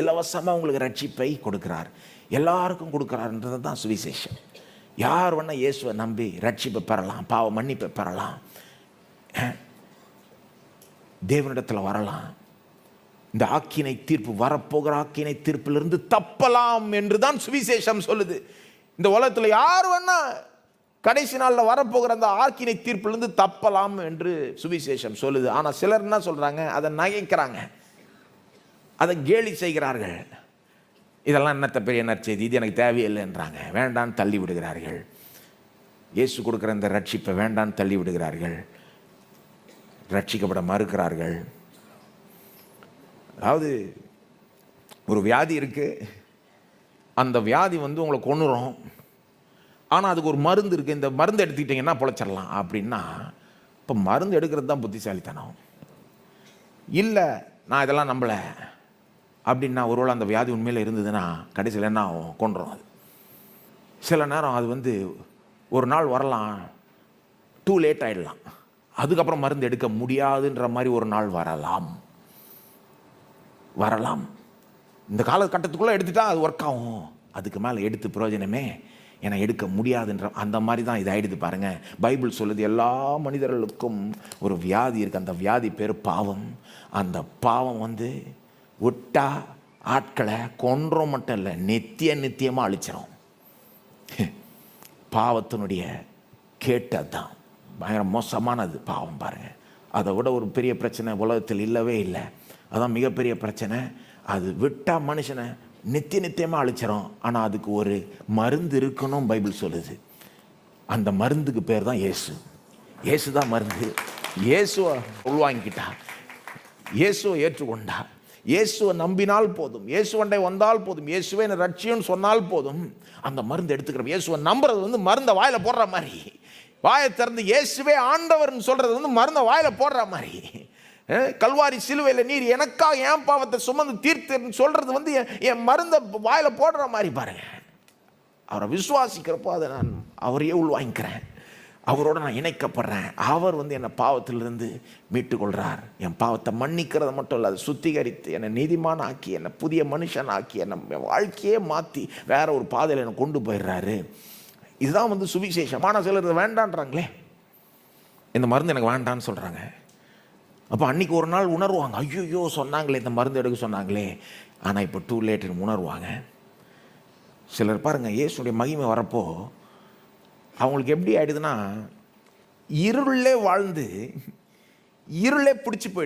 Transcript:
இலவசமாக உங்களுக்கு ரட்சிப்பை கொடுக்கிறார். எல்லாருக்கும் கொடுக்குறாருன்றது தான் சுவிசேஷம். யார் வேணால் இயேசுவை நம்பி ரட்சிப்பை பெறலாம் பாவ மன்னிப்பை பெறலாம். தேவனிடத்தில் வரலாம். இந்த ஆக்கினை தீர்ப்பு வரப்போகிற ஆக்கினை தீர்ப்பிலிருந்து தப்பலாம் என்று தான் சுவிசேஷம் சொல்லுது. இந்த உலகத்தில் யார் வேணா கடைசி நாளில் வரப்போகிற அந்த ஆக்கினை தீர்ப்பிலிருந்து தப்பலாம் என்று சுவிசேஷம் சொல்லுது. ஆனால் சிலர் என்ன சொல்கிறாங்க அதை நகைக்கிறாங்க. அதை கேலி செய்கிறார்கள். இதெல்லாம் என்னத்த பெரிய நற்செய்தி? இது எனக்கு தேவையில்லைன்றாங்க வேண்டான்னு தள்ளி விடுகிறார்கள். இயேசு கொடுக்குற இந்த ரட்சிப்பை வேண்டான்னு தள்ளி விடுகிறார்கள். ரட்சிக்கப்பட மறுக்கிறார்கள். அதாவது ஒரு வியாதி இருக்குது அந்த வியாதி வந்து உங்களை கொன்னுரும். ஆனால் அதுக்கு ஒரு மருந்து இருக்குது இந்த மருந்து எடுத்துக்கிட்டிங்கன்னா பொழைச்சிடலாம். அப்படின்னா இப்போ மருந்து எடுக்கிறது தான் புத்திசாலித்தனம். இல்லை நான் இதெல்லாம் நம்பலை. அப்படின்னா ஒருவேளை அந்த வியாதி உண்மையில் இருந்ததுன்னா கடைசியில் என்ன ஆகும்? கொண்டுறோம் அது. சில நேரம் அது வந்து ஒரு நாள் வரலாம் டூ லேட் ஆகிடலாம் அதுக்கப்புறம் மருந்து எடுக்க முடியாதுன்ற மாதிரி ஒரு நாள் வரலாம். வரலாம். இந்த காலகட்டத்துக்குள்ளே எடுத்துட்டா அது ஒர்க் ஆகும். அதுக்கு மேலே எடுத்து பிரயோஜனமே ஏன்னா எடுக்க முடியாதுன்ற அந்த மாதிரி தான் இது பாருங்கள் பைபிள் சொல்லுது எல்லா மனிதர்களுக்கும் ஒரு வியாதி இருக்குது அந்த வியாதி பேர் பாவம். அந்த பாவம் வந்து விட்டா ஆட்களை கொன்றோம் மட்டும் இல்லை நித்திய நித்தியமாக அழிச்சிடும் பாவத்தினுடைய கேட்டு அதான் பயங்கர மோசமானது பாவம் பாருங்கள் அதை விட ஒரு பெரிய பிரச்சனை உலகத்தில் இல்லவே இல்லை. அதான் மிகப்பெரிய பிரச்சனை. அது விட்டால் மனுஷனை நித்திய நித்தியமாக அழிச்சிரும். ஆனால் அதுக்கு ஒரு மருந்து இருக்கணும் பைபிள் சொல்லுது. அந்த மருந்துக்கு பேர் தான் இயேசு. இயேசு தான் மருந்து. இயேசுவை உள்வாங்கிக்கிட்டா. இயேசுவை ஏற்றுக்கொண்டா. இயேசுவை நம்பினால் போதும். இயேசுவண்டை வந்தால் போதும். இயேசுவை என்னை ரட்சியம்னு சொன்னால் போதும். அந்த மருந்து எடுத்துக்கிறோம். இயேசுவை நம்புறது வந்து மருந்தை வாயில் போடுற மாதிரி. வாயை திறந்து இயேசுவே ஆண்டவர்னு சொல்கிறது வந்து மருந்தை வாயில் போடுற மாதிரி. கல்வாரி சிலுவையில் நீர் எனக்காக என் பாவத்தை சுமந்து தீர்த்துன்னு சொல்கிறது வந்து என் என் மருந்தை வாயில் போடுற மாதிரி பாருங்க. அவரை விசுவாசிக்கிறப்போ அதை நான் அவரையே உள்வாங்கிக்கிறேன். அவரோட நான் இணைக்கப்படுறேன். அவர் வந்து என்னை பாவத்திலிருந்து மீட்டுக்கொள்கிறார் என் பாவத்தை மன்னிக்கிறது மட்டும் இல்லை அதை சுத்திகரித்து என்னை நீதிமான ஆக்கி என்னை புதிய மனுஷன் ஆக்கி என்னை வாழ்க்கையே மாற்றி வேற ஒரு பாதையில் என்னை கொண்டு போயிடுறாரு. இதுதான் வந்து சுவிசேஷம். ஆனால் சிலர் இதை வேண்டான்றாங்களே. இந்த மருந்து எனக்கு வேண்டான்னு சொல்கிறாங்க அப்போ அன்றைக்கி ஒரு நாள் உணர்வாங்க. ஐயோ சொன்னாங்களே இந்த மருந்து எடுக்க சொன்னாங்களே. ஆனால் இப்போ டூ லேட்டுன்னு உணர்வாங்க. சிலர் பாருங்கள் இயேசுடைய மகிமை வரப்போ அவங்களுக்கு எப்படி ஆயிடுதுன்னா இருளே வாழ்ந்து இருளே பிடிச்சி போயிடுது.